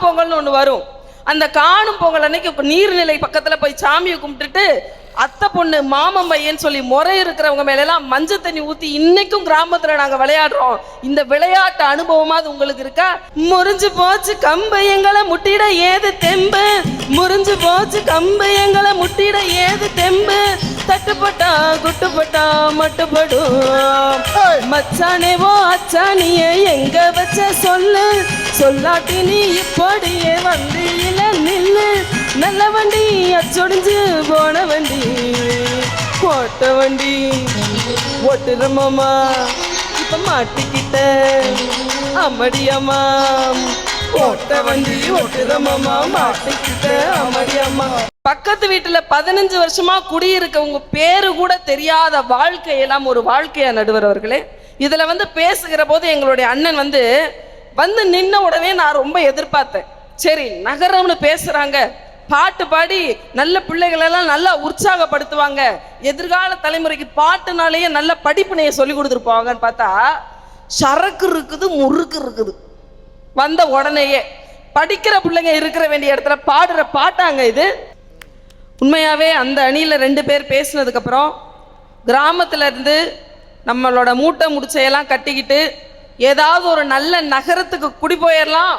காணும் பொங்கல்னு ஒண்ணு வரும். அந்த காணும் பொங்கல் அன்னைக்கு நீர்நிலை பக்கத்துல போய் சாமியை கும்பிட்டுட்டு அத்தை பொண்ணு மாமன் பையன் சொல்லி முறை இருக்கிறவங்க மேல எல்லாம் மஞ்சள் தண்ணி ஊத்தி இன்னைக்கும் கிராமத்துல நாங்க விளையாடுறோம். இந்த விளையாட்டு அனுபவமாவது உங்களுக்கு இருக்கா? முறிஞ்சு போச்சு கம்பு எங்களை முட்டிட ஏது தெம்பு? முறிஞ்சு போச்சு கம்பு எங்களை முட்டிட ஏது தெம்பு? தட்டுப்பட்டா குட்டுப்பட்டா மட்டுப்படும். மச்சானேவோ அச்சானிய எங்க வச்ச சொல்லு? சொல்லாட்டி நீ இப்படியே வண்டியில நில்லு. நல்ல வண்டி அச்சொடிஞ்சு போன வண்டி. போட்ட வண்டி ஓட்டுற மாமா. இப்ப மாட்டிக்கிட்ட அம்மடியம்மா ஓட்ட வண்டி ஓட்டுற மாமா மாட்டிக்கிட்ட அம்மடியம்மா பக்கத்து வீட்டுல பதினஞ்சு வருஷமா குடியிருக்க உங்க பேரு கூட தெரியாத வாழ்க்கையெல்லாம் ஒரு வாழ்க்கையா நடுவர் அவர்களே. இதுல வந்து பேசுகிற போது எங்களுடைய அண்ணன் வந்து வந்து நின்ன உடனே நான் ரொம்ப எதிர்பார்த்தேன். சரி நகரம்னு பேசுறாங்க. பாட்டு பாடி நல்ல பிள்ளைகளெல்லாம் நல்லா உற்சாகப்படுத்துவாங்க. எதிர்கால தலைமுறைக்கு பாட்டுனாலேயே நல்ல படிப்பினையை சொல்லி கொடுத்துருப்பாங்கன்னு பார்த்தா சரக்கு இருக்குது முறுக்கு இருக்குது. வந்த உடனேயே படிக்கிற பிள்ளைங்க இருக்கிற வேண்டிய இடத்துல பாடுற பாட்டாங்க இது. உண்மையாகவே அந்த அணியில் ரெண்டு பேர் பேசினதுக்கப்புறம் கிராமத்துலேருந்து இருந்து நம்மளோட மூட்டை முடிச்சையெல்லாம் கட்டிக்கிட்டு ஏதாவது ஒரு நல்ல நகரத்துக்கு குடி போயிடலாம்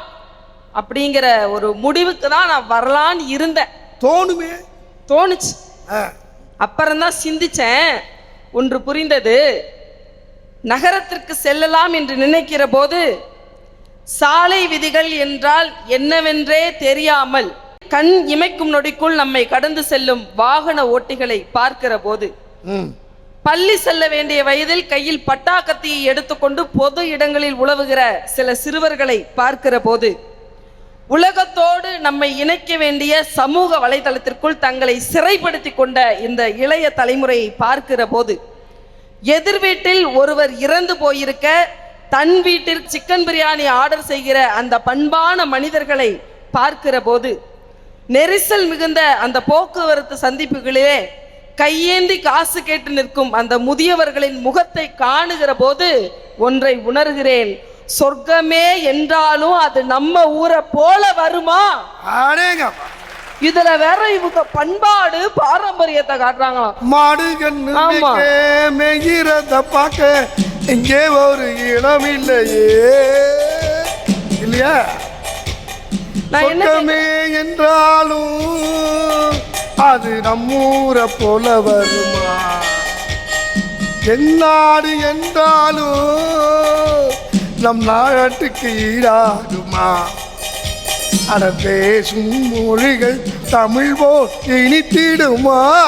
அப்படிங்கிற ஒரு முடிவுக்கு தான் நான் வரலான்னு இருந்தேன். தோணுமே? தோணுச்சு. அப்புறம்தான் சிந்திச்சேன். ஒன்று புரிந்தது நகரத்திற்கு செல்லலாம் என்று நினைக்கிற போது சாலை விதிகள் என்றால் என்னவென்றே தெரியாமல் கண் இமைக்கும் நொடிக்குள் நம்மை கடந்து செல்லும் வாகன ஓட்டிகளை பார்க்கிற போது பள்ளி செல்ல வேண்டிய வயதில் கையில் பட்டாக்கத்தியை எடுத்துக்கொண்டு பொது இடங்களில் உழவுகிற சில சிறுவர்களை பார்க்கிற போது உலகத்தோடு நம்மை இணைக்க வேண்டிய சமூக வலைதளத்திற்குள் தங்களை சிறைப்படுத்தி கொண்ட இந்த இளைய தலைமுறையை பார்க்கிற போது எதிர் வீட்டில் ஒருவர் இறந்து போயிருக்க தன் வீட்டில் சிக்கன் பிரியாணி ஆர்டர் செய்கிற அந்த பண்பான மனிதர்களை பார்க்கிற போது நெரிசல் மிகுந்த அந்த போக்குவரத்து சந்திப்புகளிலே கையேந்தி காசு கேட்டு நிற்கும் அந்த முதியவர்களின் முகத்தை காணுகிற போது ஒன்றை உணர்கிறேன். சொர்க்கமே என்றாலும் அது நம்ம ஊரை போல வருமா? இதுல வேற இவங்க பண்பாடு பாரம்பரியத்தை காட்டுறாங்களாம் மாடு கண்ணு ஆமா. மேய்க்க, மேய்கிறத பார்க்க இங்கே ஒரு இடம் இல்லையே. இல்லையா? சொர்க்கமே என்றாலும் அது நம்மூரை போல வருமா? எந்நாடு என்றாலும் நம் நாட்டுக்கு ஈடாகுமா? அட பேசும் மொழிகள் தமிழ் போல் இனித்திடுமா?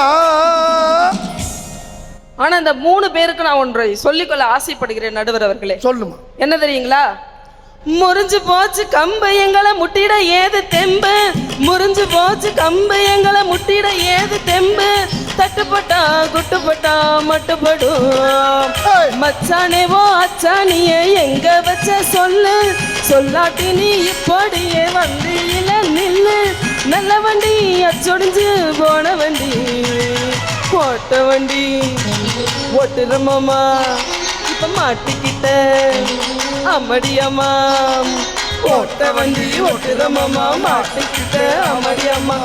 ஆனா இந்த மூணு பேருக்கு நான் ஒன்றை சொல்லிக்கொள்ள ஆசைப்படுகிறேன் நடுவர் அவர்களே. சொல்லுமா? என்ன தெரியுங்களா? முறிஞ்சு போச்சு கம்பு எங்களை முட்டிட ஏது தெம்பு? முறிஞ்சு போச்சு கம்பு எங்களை முட்டிட ஏது தெம்பு? தட்டுப்பட்டா குட்டுப்பட்டா மட்டுப்படும். மச்சானேவோ அச்சானிய எங்க வச்ச சொல்லு? சொல்லாட்டி நீ இப்படியே வந்து இல நில்லு. நல்ல வண்டி அச்சொடிஞ்சு போன வண்டி. போட்ட வண்டி ஓட்டுற மாமா இப்ப மாட்டிக்கிட்ட. அம்மடியம்மா ஓட்ட வண்டி ஓட்டுற மாமா மாட்டிக்கிட்ட. அம்மடியம்மா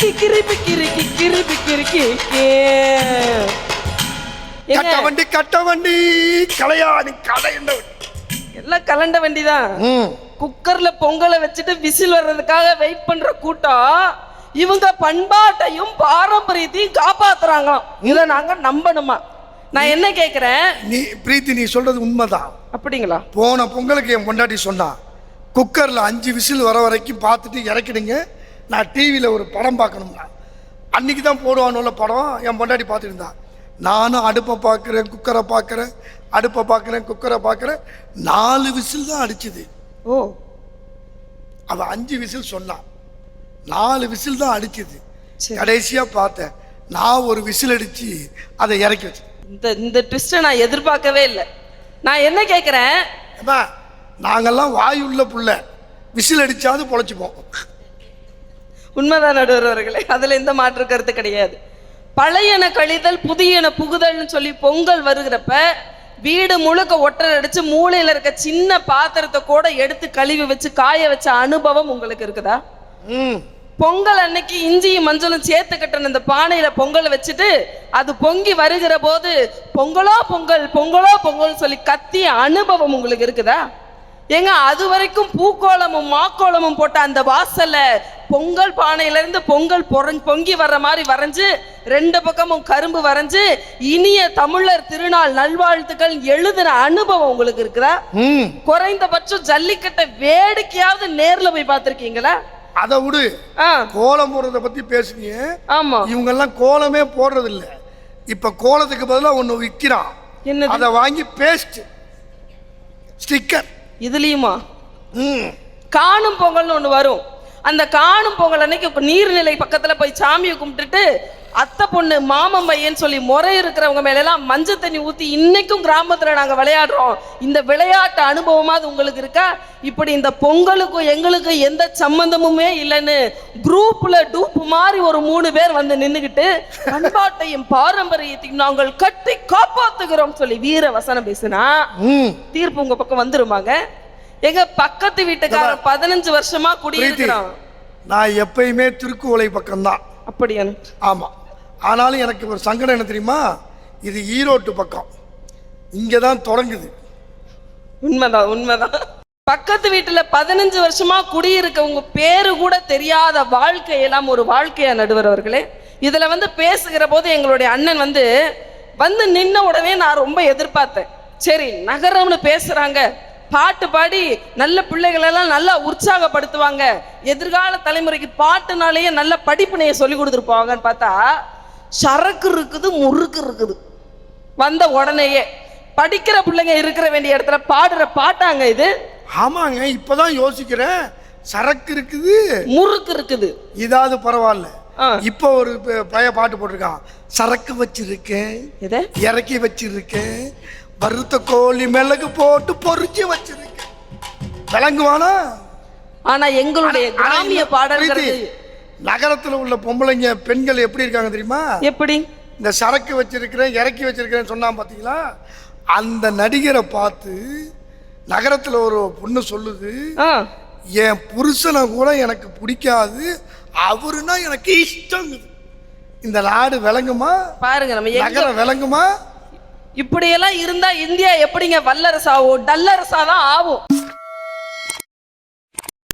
கிக்கிரி பிக்கிரி கிக்கிரி பிக்கிரி கிக்கே. கட்ட வண்டி கட்ட வண்டி. கலையாணி கலை எல்லாம் கலண்ட வண்டிதான். குக்கர்ல பொங்கலை வச்சுட்டு விசில் வர்றதுக்காக வெயிட் பண்ற கூட்டம் இவங்க பண்பாட்டையும் பாரம்பரியத்தையும் காப்பாத்துறாங்களாம். இதை நாங்க நம்பணுமா? நான் என்ன கேக்குறேன்? நீ பிரீத்தி நீ சொல்றது உண்மைதான். அப்படிங்களா? போன பொங்கலுக்கு என் பொண்டாட்டி சொன்னான் குக்கரில் அஞ்சு விசில் வர வரைக்கும் பார்த்துட்டு இறக்கிடுங்க நான் டிவியில் ஒரு படம் பார்க்கணும்னா. அன்னைக்கு தான் போடுவானுள்ள படம் என் பொண்டாட்டி பார்த்துட்டு இருந்தான் நானும் அடுப்பை பார்க்குறேன் குக்கரை பார்க்குறேன் அடுப்பை பார்க்குறேன் குக்கரை பார்க்குறேன். நாலு விசில் தான் அடிச்சுது. ஓ. அவள் அஞ்சு விசில் சொன்னான் நாலு விசில் தான் அடிச்சுது. கடைசியாக பார்த்தேன் நான் ஒரு விசில் அடித்து அதை இறக்கி வச்சேன் இந்த இந்த ட்விஸ்ட்டை நான் எதிர்பார்க்கவே இல்லை. நான் என்ன கேட்குறேன் ஏம்மா நாங்கெல்லாம் வாயுள்ள புள்ள. விசில் அடிச்சாவது பொழைச்சிப்போம். உண்மைதான் நடுவர் அவர்களே அதுல எந்த மாற்று கருத்து கிடையாது. பழையன கழிதல் புதியன புகுதல்னு சொல்லி பொங்கல் வருகிறப்ப வீடு முழுக்க ஒட்டரை அடிச்சு மூலையில இருக்க சின்ன பாத்திரத்தை கூட எடுத்து கழுவி வச்சு காய வச்ச அனுபவம் உங்களுக்கு இருக்குதா? ம். பொங்கல் அன்னைக்கு இஞ்சியும் மஞ்சளும் சேர்த்து கட்டின இந்த பானையில பொங்கல் வச்சுட்டு அது பொங்கி வருகிற போது பொங்கலோ பொங்கல் பொங்கலோ பொங்கல் சொல்லி கத்திய அனுபவம் உங்களுக்கு இருக்குதா? ஏங்க அது வரைக்கும் பூக்கோளமும் மாக்கோளமும் போட்ட அந்த வாசல்ல பொங்கல் பானையில இருந்து பொங்கல் பொங்கி வர்ற மாதிரி வரைஞ்சு ரெண்டு பக்கமும் கரும்பு வரைஞ்சு இனிய தமிழர் திருநாள் நல்வாழ்த்துக்கள் எழுதின அனுபவம் உங்களுக்கு இருக்குதா? ம். குறைந்தபட்சம் ஜல்லிக்கட்டை வேடிக்கையாவது நேர்ல போய் பார்த்திருக்கீங்களா? அதை விடு. கோலம் போடுறத பத்தி பேசுனீங்க ஆமா. இவங்கெல்லாம் கோலமே போடுறது இல்ல இப்ப கோலத்துக்கு பதிலாக ஒன்று விற்கிறான் என்னது? அதை வாங்கி பேஸ்ட் ஸ்டிக்கர் இதுலயுமா? ம். காணும் பொங்கல்னு ஒண்ணு வரும். அந்த காணும் பொங்கல் அன்னைக்கு நீர்நிலை பக்கத்துல போய் சாமியை கும்பிட்டுட்டு அத்தை பொண்ணு மாமன் பையன் சொல்லி முறை இருக்கிறவங்க மேல எல்லாம் மஞ்சள் தண்ணி ஊத்தி இன்னைக்கும் கிராமத்துல நாங்க விளையாடுறோம். இந்த விளையாட்டு அனுபவமாவது உங்களுக்கு இருக்கா? இப்படி இந்த பொங்கலுக்கும் எங்களுக்கும் எந்த சம்பந்தமுமே இல்லைன்னு குரூப்ல டூப் மாதிரி ஒரு மூணு பேர் வந்து நின்னுகிட்டு பண்பாட்டையும் பாரம்பரியத்தையும் நாங்கள் கட்டி காப்பாத்துகிறோம் சொல்லி வீர வசனம் பேசுனா தீர்ப்பு உங்க பக்கம் வந்துருமாங்க? எங்க பக்கத்து வீட்டுக்காரன் பதினஞ்சு வருஷமா குடியிருக்கிறான். நான் எப்பயுமே திருக்குவளை பக்கம்தான். அப்படியா? ஆமா. ஆனாலும் எனக்கு ஒரு சங்கடம் என்ன தெரியுமா? இது ஈரோட்டு பக்கம். இங்கே தான் தொடங்குது. உண்மைதான் உண்மைதான். பக்கத்து வீட்டுல பதினஞ்சு வருஷமா குடியிருக்க உங்க பேரு கூட தெரியாத வாழ்க்கையெல்லாம் ஒரு வாழ்க்கையா நடுவர் அவர்களே இதுல வந்து பேசுகிற போது எங்களுடைய அண்ணன் வந்து வந்து நின்ன உடனே நான் ரொம்ப எதிர்பார்த்தேன். சரி நகரம்னு பேசுறாங்க. பாட்டு பாடி நல்ல பிள்ளைகள் எல்லாம் நல்லா உற்சாகப்படுத்துவாங்க. எதிர்கால தலைமுறைக்கு பாட்டுனாலேயே நல்ல படிப்பினையை சொல்லி கொடுத்துருப்பாங்கன்னு பார்த்தா சரக்கு இருக்குது முறுக்கு இருக்குது. வந்த உடனேயே படிக்கிற பிள்ளைங்க இருக்கிற வேண்டிய இடத்துல பாடுற பாட்டாங்க இது. ஆமாங்க இப்பதான் யோசிக்கிறேன். சரக்கு இருக்குது முறுக்கு இருக்குது. இதாவது பரவாயில்ல. இப்போ ஒரு பழைய பாட்டு போட்டிருக்கான். சரக்கு வச்சிருக்கேன் இறக்கி வச்சிருக்கேன் வறுத்த கோழி மிளகு போட்டு பொறிச்சு வச்சிருக்கேன். விளங்குவானா? ஆனா எங்களுடைய கிராமிய பிரீத்தி, நகரத்துல உள்ள பொம்பளைங்க பெண்கள் எப்படி இருக்காங்க தெரியுமா? எப்படி? இந்த சரக்கு வச்சிருக்கிறேன் இறக்கி வச்சிருக்கிறேன் சொன்னான் பார்த்தீங்களா அந்த நடிகரை பார்த்து நகரத்துல ஒரு பொண்ணு சொல்லுது என் புருஷனை கூட எனக்கு பிடிக்காது அவருனா எனக்கு இஷ்டம் இந்த நாடு விளங்குமா? பாருங்க நம்ம நகரம் விளங்குமா? இப்படியெல்லாம் இருந்தா இந்தியா எப்படிங்க வல்லரசாவோ டல்லரசா தான் ஆகும்.